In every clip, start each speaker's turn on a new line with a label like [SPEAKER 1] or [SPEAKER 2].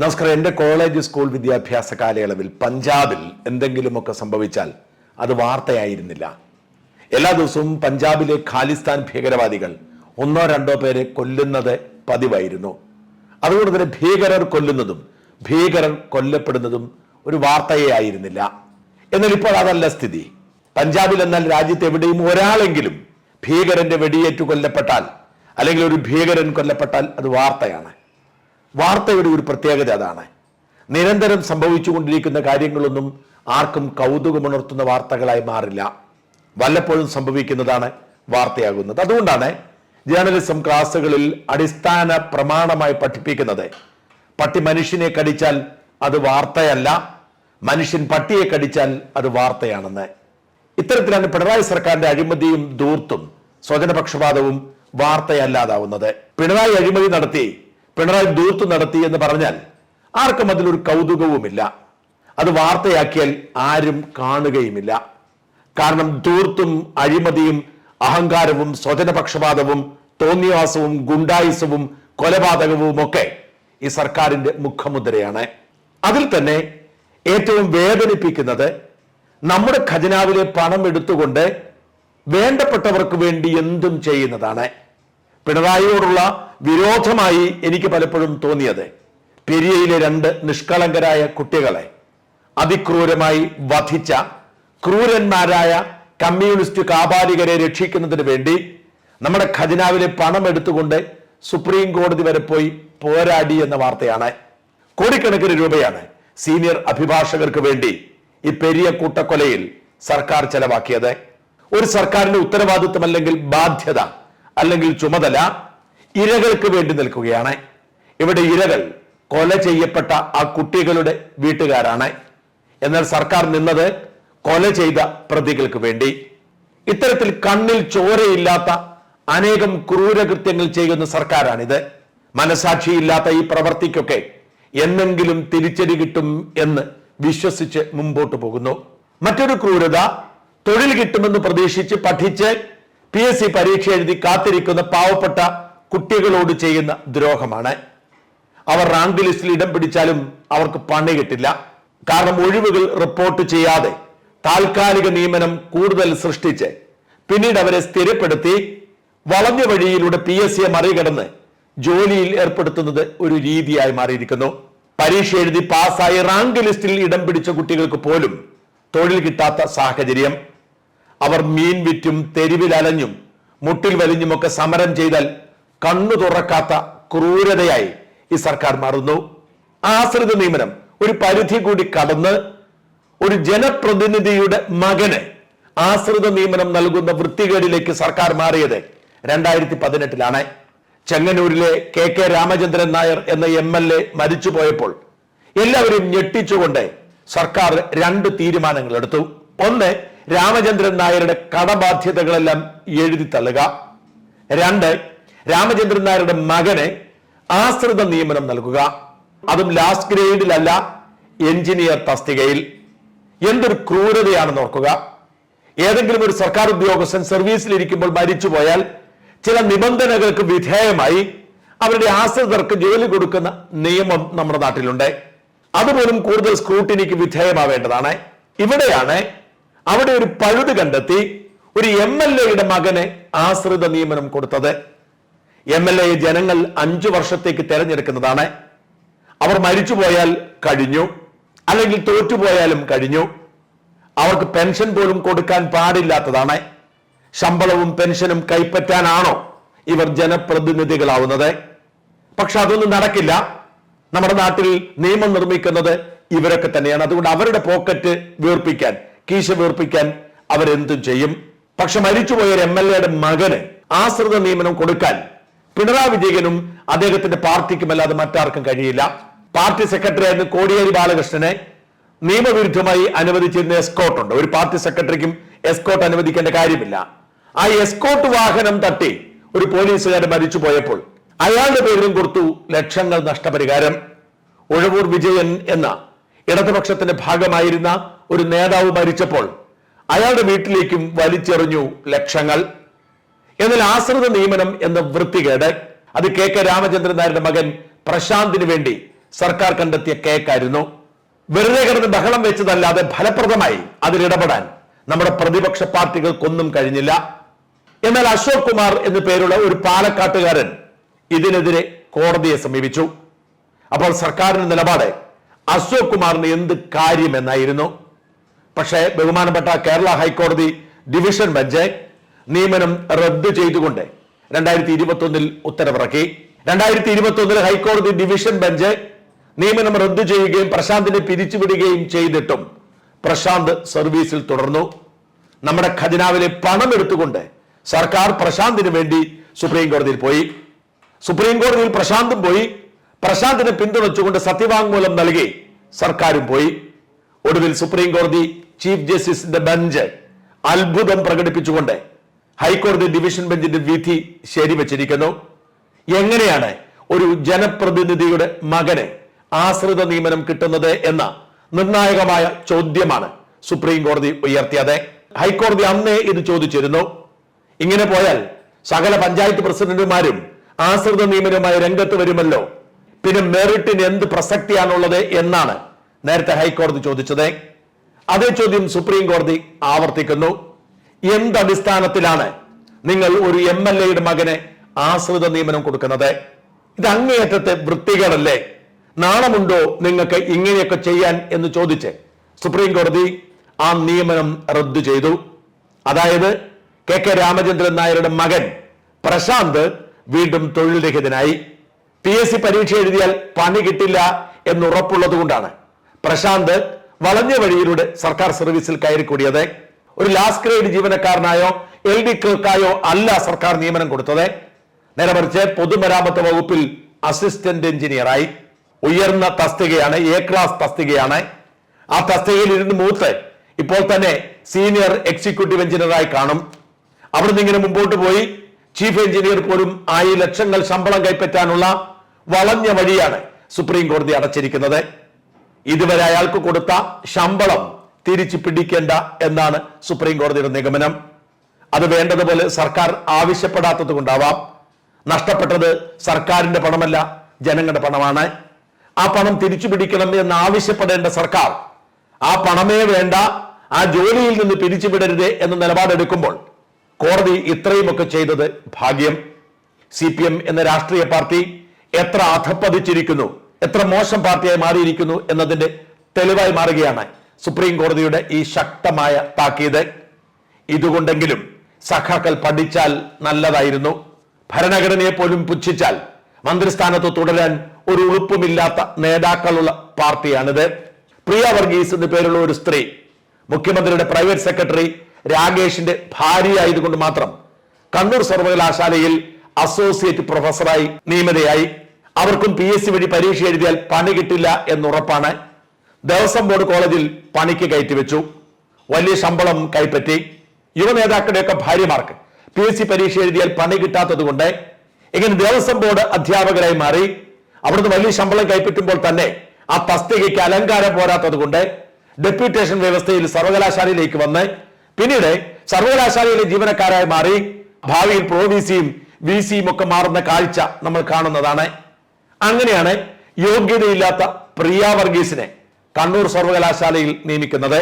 [SPEAKER 1] നമസ്കാരം. എന്റെ college school വിദ്യാഭ്യാസ കാലയളവിൽ പഞ്ചാബിൽ എന്തെങ്കിലുമൊക്കെ സംഭവിച്ചാൽ അത് വാർത്തയായിരുന്നില്ല. എല്ലാ ദിവസവും പഞ്ചാബിലെ ഖാലിസ്ഥാൻ ഭീകരവാദികൾ ഒന്നോ രണ്ടോ പേരെ കൊല്ലുന്നത് പതിവായിരുന്നു. അതുകൊണ്ട് തന്നെ ഭീകരർ കൊല്ലുന്നതും ഭീകരർ കൊല്ലപ്പെടുന്നതും ഒരു വാർത്തയേ ആയിരുന്നില്ല. എന്നാൽ ഇപ്പോൾ അതല്ല സ്ഥിതി. പഞ്ചാബിൽ എന്നാൽ രാജ്യത്ത് എവിടെയും ഒരാളെങ്കിലും ഭീകരന്റെ വെടിയേറ്റു കൊല്ലപ്പെട്ടാൽ അല്ലെങ്കിൽ ഒരു ഭീകരൻ കൊല്ലപ്പെട്ടാൽ അത് വാർത്തയാണ്. വാർത്തയുടെ ഒരു പ്രത്യേകത അതാണ്. നിരന്തരം സംഭവിച്ചുകൊണ്ടിരിക്കുന്ന കാര്യങ്ങളൊന്നും ആർക്കും കൗതുകമുണർത്തുന്ന വാർത്തകളായി മാറില്ല. വല്ലപ്പോഴും സംഭവിക്കുന്നതാണ് വാർത്തയാകുന്നത്. അതുകൊണ്ടാണ് ജേർണലിസം ക്ലാസ്സുകളിൽ അടിസ്ഥാന പ്രമാണമായി പഠിപ്പിക്കുന്നത്. പട്ടി മനുഷ്യനെ കടിച്ചാൽ അത് വാർത്തയല്ല മനുഷ്യൻ പട്ടിയെ കടിച്ചാൽ അത് വാർത്തയാണെന്ന്. ഇത്തരത്തിലാണ് പിണറായി സർക്കാരിന്റെ അഴിമതിയും ദൂർത്തും സ്വജനപക്ഷപാതവും വാർത്തയല്ലാതാവുന്നത്. പിണറായി അഴിമതി നടത്തി പിണറായി ദൂർത്ത് നടത്തി എന്ന് പറഞ്ഞാൽ ആർക്കും അതിലൊരു കൗതുകവുമില്ല. അത് വാർത്തയാക്കിയാൽ ആരും കാണുകയുമില്ല. കാരണം ദൂർത്തും അഴിമതിയും അഹങ്കാരവും സ്വജനപക്ഷപാതവും തോന്നിവാസവും ഗുണ്ടായുസവും കൊലപാതകവും ഒക്കെ ഈ സർക്കാരിന്റെ മുഖമുദ്രയാണ്. അതിൽ തന്നെ ഏറ്റവും വേദനിപ്പിക്കുന്നത് നമ്മുടെ ഖജനാവിലെ പണം എടുത്തുകൊണ്ട് വേണ്ടപ്പെട്ടവർക്ക് വേണ്ടി എന്തും ചെയ്യുന്നതാണ്. പിണറായിയോടുള്ള വിരോധമായി എനിക്ക് പലപ്പോഴും തോന്നിയത്. പെരിയയിലെ രണ്ട് നിഷ്കളങ്കരായ കുട്ടികളെ അതിക്രൂരമായി വധിച്ച ക്രൂരന്മാരായ കമ്മ്യൂണിസ്റ്റ് കാപാലികരെ രക്ഷിക്കുന്നതിന് വേണ്ടി നമ്മുടെ ഖജനാവിലെ പണം എടുത്തുകൊണ്ട് സുപ്രീം കോടതി വരെ പോയി പോരാടി എന്ന വാർത്തയാണ്. കോടിക്കണക്കിന് രൂപയാണ് സീനിയർ അഭിഭാഷകർക്ക് വേണ്ടി ഈ പെരിയ കൂട്ടക്കൊലയിൽ സർക്കാർ ചെലവാക്കിയത്. ഒരു സർക്കാരിന്റെ ഉത്തരവാദിത്വം അല്ലെങ്കിൽ ബാധ്യത അല്ലെങ്കിൽ ചുമതല ഇരകൾക്ക് വേണ്ടി നിൽക്കുകയാണ്. ഇവിടെ ഇരകൾ കൊല ചെയ്യപ്പെട്ട ആ കുട്ടികളുടെ വീട്ടുകാരാണ്. എന്നാൽ സർക്കാർ നിന്നത് കൊല ചെയ്ത പ്രതികൾക്ക് വേണ്ടി. ഇത്തരത്തിൽ കണ്ണിൽ ചോരയില്ലാത്ത അനേകം ക്രൂരകൃത്യങ്ങൾ ചെയ്യുന്ന സർക്കാരാണിത്. മനസാക്ഷിയില്ലാത്ത ഈ പ്രവർത്തിക്കൊക്കെ എന്നെങ്കിലും തിരിച്ചടി കിട്ടും എന്ന് വിശ്വസിച്ച് മുമ്പോട്ട് പോകുന്നു. മറ്റൊരു ക്രൂരത തൊഴിൽ കിട്ടുമെന്ന് പ്രതീക്ഷിച്ച് പഠിച്ച് പി എസ് സി പരീക്ഷ എഴുതി കാത്തിരിക്കുന്ന പാവപ്പെട്ട കുട്ടികളോട് ചെയ്യുന്ന ദ്രോഹമാണ്. അവർ റാങ്ക് ലിസ്റ്റിൽ ഇടം പിടിച്ചാലും അവർക്ക് പണി കിട്ടില്ല. കാരണം ഒഴിവുകൾ റിപ്പോർട്ട് ചെയ്യാതെ താൽക്കാലിക നിയമനം കൂടുതൽ സൃഷ്ടിച്ച് പിന്നീട് അവരെ സ്ഥിരപ്പെടുത്തി വളഞ്ഞ വഴിയിലൂടെ പി എസ് സിയെ മറികടന്ന് ജോലിയിൽ ഏർപ്പെടുത്തുന്നത് ഒരു രീതിയായി മാറിയിരിക്കുന്നു. പരീക്ഷ എഴുതി പാസ്സായി റാങ്ക് ലിസ്റ്റിൽ ഇടം പിടിച്ച കുട്ടികൾക്ക് പോലും തൊഴിൽ കിട്ടാത്ത സാഹചര്യം. അവർ മീൻ വിറ്റും തെരുവിൽ അലഞ്ഞും മുട്ടിൽ വലിഞ്ഞുമൊക്കെ സമരം ചെയ്താൽ കണ്ണു തുറക്കാത്ത ക്രൂരതയായി ഈ സർക്കാർ മാറുന്നു. ആശ്രിത നിയമനം ഒരു പരിധി കൂടി കടന്ന് ഒരു ജനപ്രതിനിധിയുടെ മകന് ആശ്രിത നിയമനം നൽകുന്ന വൃത്തികേടിലേക്ക് സർക്കാർ മാറിയത് രണ്ടായിരത്തി പതിനെട്ടിലാണ് ചെങ്ങന്നൂരിലെ കെ കെ രാമചന്ദ്രൻ നായർ എന്ന എം എൽ എ മരിച്ചുപോയപ്പോൾ എല്ലാവരും ഞെട്ടിച്ചുകൊണ്ട് സർക്കാർ രണ്ട് തീരുമാനങ്ങൾ എടുത്തു ഒന്ന് രാമചന്ദ്രൻ നായരുടെ കടബാധ്യതകളെല്ലാം എഴുതി തള്ളുക. രണ്ട് രാമചന്ദ്രൻ നായരുടെ മകനെ ആശ്രിത നിയമനം നൽകുക. അതും ലാസ്റ്റ് ഗ്രേഡിലല്ല എഞ്ചിനീയർ തസ്തികയിൽ. എന്തൊരു ക്രൂരതയാണെന്ന് ഓർക്കുക. ഏതെങ്കിലും ഒരു സർക്കാർ ഉദ്യോഗസ്ഥൻ സർവീസിലിരിക്കുമ്പോൾ മരിച്ചുപോയാൽ ചില നിബന്ധനകൾക്ക് വിധേയമായി അവരുടെ ആശ്രിതർക്ക് ജോലി കൊടുക്കുന്ന നിയമം നമ്മുടെ നാട്ടിലുണ്ട്. അതുപോലും കൂടുതൽ സ്ക്രൂട്ടിനിക്ക് വിധേയമാവേണ്ടതാണ്. ഇവിടെയാണ് അവിടെ ഒരു പഴുത് കണ്ടെത്തി ഒരു എം എൽ എയുടെ മകന് ആശ്രിത നിയമനം കൊടുത്തത്. എം എൽ എ ജനങ്ങൾ അഞ്ചു വർഷത്തേക്ക് തെരഞ്ഞെടുക്കുന്നതാണ്. അവർ മരിച്ചു പോയാൽ കഴിഞ്ഞു. അല്ലെങ്കിൽ തോറ്റുപോയാലും കഴിഞ്ഞു. അവർക്ക് പെൻഷൻ പോലും കൊടുക്കാൻ പാടില്ലാത്തതാണ്. ശമ്പളവും പെൻഷനും കൈപ്പറ്റാനാണോ ഇവർ ജനപ്രതിനിധികളാവുന്നത്? പക്ഷെ അതൊന്നും നടക്കില്ല. നമ്മുടെ നാട്ടിൽ നിയമം നിർമ്മിക്കുന്നത് ഇവരൊക്കെ തന്നെയാണ്. അതുകൊണ്ട് അവരുടെ പോക്കറ്റ് വീർപ്പിക്കാൻ കീശ വീർപ്പിക്കാൻ അവരെന്തും ചെയ്യും. പക്ഷെ മരിച്ചുപോയ ഒരു എം എൽ എയുടെ മകന് ആശ്രിത നിയമനം കൊടുക്കാൻ പിണറായി വിജയനും അദ്ദേഹത്തിന്റെ പാർട്ടിക്കും അല്ലാതെ മറ്റാർക്കും കഴിയില്ല. പാർട്ടി സെക്രട്ടറി ആയിരുന്ന കോടിയേരി ബാലകൃഷ്ണനെ നിയമവിരുദ്ധമായി അനുവദിച്ചിരുന്ന എസ്കോട്ട് ഉണ്ട്. ഒരു പാർട്ടി സെക്രട്ടറിക്കും എസ്കോട്ട് അനുവദിക്കേണ്ട കാര്യമില്ല. ആ എസ്കോട്ട് വാഹനം തട്ടി ഒരു പോലീസുകാരൻ മരിച്ചു പോയപ്പോൾ അയാളുടെ പേരിലും കൊടുത്തു ലക്ഷങ്ങൾ നഷ്ടപരിഹാരം. ഉഴവൂർ വിജയൻ എന്ന ഇടതുപക്ഷത്തിന്റെ ഭാഗമായിരുന്ന ഒരു നേതാവ് മരിച്ചപ്പോൾ അയാളുടെ വീട്ടിലേക്കും വലിച്ചെറിഞ്ഞു ലക്ഷങ്ങൾ. എന്നാൽ ആശ്രിത നിയമനം എന്ന വൃത്തികേട് അത് കെ കെ രാമചന്ദ്രൻ നായരുടെ മകൻ പ്രശാന്തിന് വേണ്ടി സർക്കാർ കണ്ടെത്തിയ കേക്കായിരുന്നു. വെറുതെ കിടന്ന് ബഹളം വെച്ചതല്ലാതെ ഫലപ്രദമായി അതിലിടപെടാൻ നമ്മുടെ പ്രതിപക്ഷ പാർട്ടികൾക്കൊന്നും കഴിഞ്ഞില്ല. എന്നാൽ അശോക് കുമാർ എന്നു പേരുള്ള ഒരു പാലക്കാട്ടുകാരൻ ഇതിനെതിരെ കോടതിയെ സമീപിച്ചു. അപ്പോൾ സർക്കാരിന്റെ നിലപാട് അശോക് കുമാറിന് എന്ത് കാര്യമെന്നായിരുന്നു. പക്ഷേ ബഹുമാനപ്പെട്ട കേരള ഹൈക്കോടതി ഡിവിഷൻ ബെഞ്ച് നിയമനം റദ്ദ് ചെയ്തുകൊണ്ട് രണ്ടായിരത്തി ഇരുപത്തി ഒന്നിൽ ഉത്തരവിറക്കി. രണ്ടായിരത്തി ഇരുപത്തി ഒന്നിൽ ഹൈക്കോടതി ഡിവിഷൻ ബെഞ്ച് നിയമനം റദ്ദു ചെയ്യുകയും പ്രശാന്തിനെ പിരിച്ചുവിടുകയും ചെയ്തിട്ടും പ്രശാന്ത് സർവീസിൽ തുടർന്നു. നമ്മുടെ ഖജനാവിലെ പണം എടുത്തുകൊണ്ട് സർക്കാർ പ്രശാന്തിന് വേണ്ടി സുപ്രീം കോടതിയിൽ പോയി. സുപ്രീം കോടതിയിൽ പ്രശാന്തും പോയി. പ്രശാന്തിനെ പിന്തുണച്ചുകൊണ്ട് സത്യവാങ്മൂലം നൽകി സർക്കാരും പോയി. ഒടുവിൽ സുപ്രീം കോടതി ചീഫ് ജസ്റ്റിസിന്റെ ബെഞ്ച് അത്ഭുതം പ്രകടിപ്പിച്ചുകൊണ്ട് ഹൈക്കോടതി ഡിവിഷൻ ബെഞ്ചിന്റെ വിധി ശരിവച്ചിരിക്കുന്നു. എങ്ങനെയാണ് ഒരു ജനപ്രതിനിധിയുടെ മകന് ആശ്രിത നിയമനം കിട്ടുന്നത് എന്ന നിർണായകമായ ചോദ്യമാണ് സുപ്രീം കോടതി ഉയർത്തിയത്. ഹൈക്കോടതി അന്നേ ഇത് ചോദിച്ചിരുന്നു. ഇങ്ങനെ പോയാൽ സകല പഞ്ചായത്ത് പ്രസിഡന്റുമാരും ആശ്രിത നിയമനവുമായി രംഗത്ത് വരുമല്ലോ. പിന്നെ മെറിറ്റിന് എന്ത് പ്രസക്തിയാണുള്ളത് എന്നാണ് നേരത്തെ ഹൈക്കോടതി ചോദിച്ചത്. അതേ ചോദ്യം സുപ്രീം കോടതി ആവർത്തിക്കുന്നു. എന്തടിസ്ഥാനത്തിലാണ് നിങ്ങൾ ഒരു എം എൽ എയുടെ മകനെ ആശ്രിത നിയമനം കൊടുക്കുന്നത്? ഇത് അങ്ങേയറ്റത്തെ വൃത്തികളല്ലേ നാണമുണ്ടോ നിങ്ങൾക്ക് ഇങ്ങനെയൊക്കെ ചെയ്യാൻ എന്ന് ചോദിച്ച് സുപ്രീം കോടതി ആ നിയമനം റദ്ദു ചെയ്തു. അതായത് കെ കെ രാമചന്ദ്രൻ നായരുടെ മകൻ പ്രശാന്ത് വീണ്ടും തൊഴിൽ രഹിതനായി പി എസ് സി പരീക്ഷ എഴുതിയാൽ പണി കിട്ടില്ല എന്നുറപ്പുള്ളത് കൊണ്ടാണ് പ്രശാന്ത് വളഞ്ഞ വഴിയിലൂടെ സർക്കാർ സർവീസിൽ കയറിക്കൂടിയത്. ഒരു ലാസ്റ്റ് ഗ്രേഡ് ജീവനക്കാരനായോ എൽ ഡി ക്ലർക്കായോ അല്ല സർക്കാർ നിയമനം കൊടുത്തത്. നേരെ മറിച്ച് പൊതുമരാമത്ത് വകുപ്പിൽ അസിസ്റ്റന്റ് എഞ്ചിനീയറായി ഉയർന്ന തസ്തികയാണ് എ ക്ലാസ് തസ്തികയാണ്. ആ തസ്തികയിൽ ഇരുന്ന് മൂത്ത് ഇപ്പോൾ തന്നെ സീനിയർ എക്സിക്യൂട്ടീവ് എഞ്ചിനീയറായി കാണും. അവിടുന്ന് ഇങ്ങനെ മുമ്പോട്ട് പോയി. ചീഫ് എഞ്ചിനീയർ പോലും ആയി ലക്ഷങ്ങൾ ശമ്പളം കൈപ്പറ്റാനുള്ള വളഞ്ഞ വഴിയാണ് സുപ്രീം കോടതി അടച്ചിരിക്കുന്നത്. ഇതുവരെ അയാൾക്ക് കൊടുത്ത ശമ്പളം തിരിച്ചു പിടിക്കേണ്ട എന്നാണ് സുപ്രീം കോടതിയുടെ നിഗമനം. അത് വേണ്ടതുപോലെ സർക്കാർ ആവശ്യപ്പെടാത്തത് കൊണ്ടാവാം. നഷ്ടപ്പെട്ടത് സർക്കാരിന്റെ പണമല്ല ജനങ്ങളുടെ പണമാണ്. ആ പണം തിരിച്ചു പിടിക്കണം എന്ന് ആവശ്യപ്പെടേണ്ട സർക്കാർ ആ പണമേ വേണ്ട ആ ജോലിയിൽ നിന്ന് പിരിച്ചുവിടരുത് എന്ന നിലപാടെടുക്കുമ്പോൾ കോടതി ഇത്രയുമൊക്കെ ചെയ്തത് ഭാഗ്യം. സി പി എം എന്ന രാഷ്ട്രീയ പാർട്ടി എത്ര അധപ്പതിച്ചിരിക്കുന്നു എത്ര മോശം പാർട്ടിയായി മാറിയിരിക്കുന്നു എന്നതിന്റെ തെളിവായി മാറുകയാണ് സുപ്രീം കോടതിയുടെ ഈ ശക്തമായ താക്കീത്. ഇതുകൊണ്ടെങ്കിലും സഖാക്കൾ പഠിച്ചാൽ നല്ലതായിരുന്നു. ഭരണഘടനയെ പോലും പുച്ഛിച്ചാൽ മന്ത്രിസ്ഥാനത്ത് തുടരാൻ ഒരു ഉളുപ്പുമില്ലാത്ത നേതാക്കളുള്ള പാർട്ടിയാണിത്. പ്രിയ വർഗീസ് എന്ന് പേരുള്ള ഒരു സ്ത്രീ മുഖ്യമന്ത്രിയുടെ പ്രൈവറ്റ് സെക്രട്ടറി രാകേഷിന്റെ ഭാര്യയായതുകൊണ്ട് മാത്രം കണ്ണൂർ സർവകലാശാലയിൽ അസോസിയേറ്റ് പ്രൊഫസറായി നിയമിതയായി. അവർക്കും പി എസ് സി വഴി പരീക്ഷ എഴുതിയാൽ പണി കിട്ടില്ല എന്നുറപ്പാണ്. ദേവസ്വം ബോർഡ് കോളേജിൽ പണിക്ക് കയറ്റി വെച്ചു. വലിയ ശമ്പളം കൈപ്പറ്റി. യുവ നേതാക്കളുടെയൊക്കെ ഭാര്യമാർക്ക് പി എസ് സി പരീക്ഷ എഴുതിയാൽ പണി കിട്ടാത്തത് കൊണ്ട് ഇങ്ങനെ ദേവസ്വം ബോർഡ് അധ്യാപകരായി മാറി. അവിടുന്ന് വലിയ ശമ്പളം കൈപ്പറ്റുമ്പോൾ തന്നെ ആ തസ്തികയ്ക്ക് അലങ്കാരം പോരാത്തത് കൊണ്ട് ഡെപ്യൂട്ടേഷൻ വ്യവസ്ഥയിൽ സർവകലാശാലയിലേക്ക് വന്ന് പിന്നീട് സർവകലാശാലയിലെ ജീവനക്കാരായി മാറി. ഭാവിയിൽ പ്രോ വി സിയും വി സിയും ഒക്കെ മാറുന്ന കാഴ്ച നമ്മൾ കാണുന്നതാണ്. അങ്ങനെയാണ് യോഗ്യതയില്ലാത്ത പ്രിയ വർഗീസിനെ കണ്ണൂർ സർവകലാശാലയിൽ നിയമിക്കുന്നത്.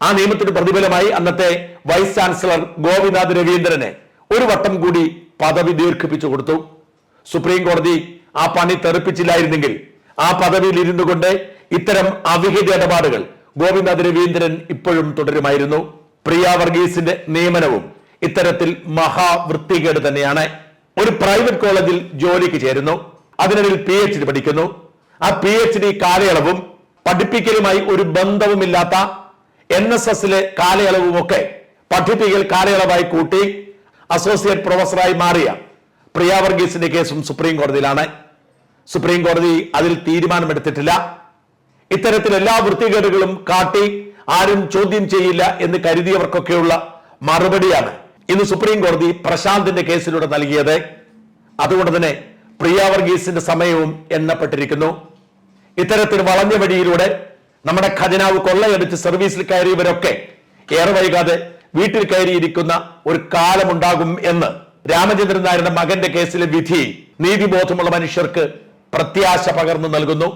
[SPEAKER 1] ആ നിയമത്തിന് പ്രതിഫലമായി അന്നത്തെ വൈസ് ചാൻസലർ ഗോപിനാഥ് രവീന്ദ്രനെ ഒരു വട്ടം കൂടി പദവി ദീർഘിപ്പിച്ചു കൊടുത്തു. സുപ്രീം കോടതി ആ പണി തെറിപ്പിച്ചില്ലായിരുന്നെങ്കിൽ ആ പദവിയിൽ ഇരുന്നു കൊണ്ട് ഇത്തരം അവിഹിത ഇടപാടുകൾ ഗോപിനാഥ് രവീന്ദ്രൻ ഇപ്പോഴും തുടരുമായിരുന്നു. പ്രിയ വർഗീസിന്റെ നിയമനവും ഇത്തരത്തിൽ മഹാവൃത്തികേട് തന്നെയാണ്. ഒരു പ്രൈവറ്റ് കോളേജിൽ ജോലിക്ക് ചേരുന്നു. അതിനിടയിൽ പി എച്ച് ഡി പഠിക്കുന്നു. ആ പി എച്ച് ഡി കാലയളവും പഠിപ്പിക്കലുമായി ഒരു ബന്ധവുമില്ലാത്ത എൻ എസ് എസിലെ കാലയളവുമൊക്കെ പഠിപ്പിക്കൽ കാലയളവായി കൂട്ടി അസോസിയേറ്റ് പ്രൊഫസറായി മാറിയ പ്രിയ വർഗീസിന്റെ കേസും സുപ്രീം കോടതിയിലാണ്. സുപ്രീം കോടതി അതിൽ തീരുമാനമെടുത്തിട്ടില്ല. ഇത്തരത്തിൽ എല്ലാ വൃത്തികേടുകളും കാട്ടി ആരും ചോദ്യം ചെയ്യില്ല എന്ന് കരുതിയവർക്കൊക്കെയുള്ള മറുപടിയാണ് ഇന്ന് സുപ്രീം കോടതി പ്രശാന്തിന്റെ കേസിലൂടെ നൽകിയത്. അതുകൊണ്ട് തന്നെ പ്രിയ വർഗീസിന്റെ സമയവും എണ്ണപ്പെട്ടിരിക്കുന്നു. ഇത്തരത്തിൽ വളഞ്ഞ വഴിയിലൂടെ നമ്മുടെ ഖജനാവ് കൊള്ളയടിച്ച് സർവീസിൽ കയറിയവരൊക്കെ ഏറെ വൈകാതെ വീട്ടിൽ കയറിയിരിക്കുന്ന ഒരു കാലമുണ്ടാകും എന്ന് രാമചന്ദ്രൻ നായരുടെ മകന്റെ കേസിലെ വിധി നീതിബോധമുള്ള മനുഷ്യർക്ക് പ്രത്യാശ പകർന്നു നൽകുന്നു.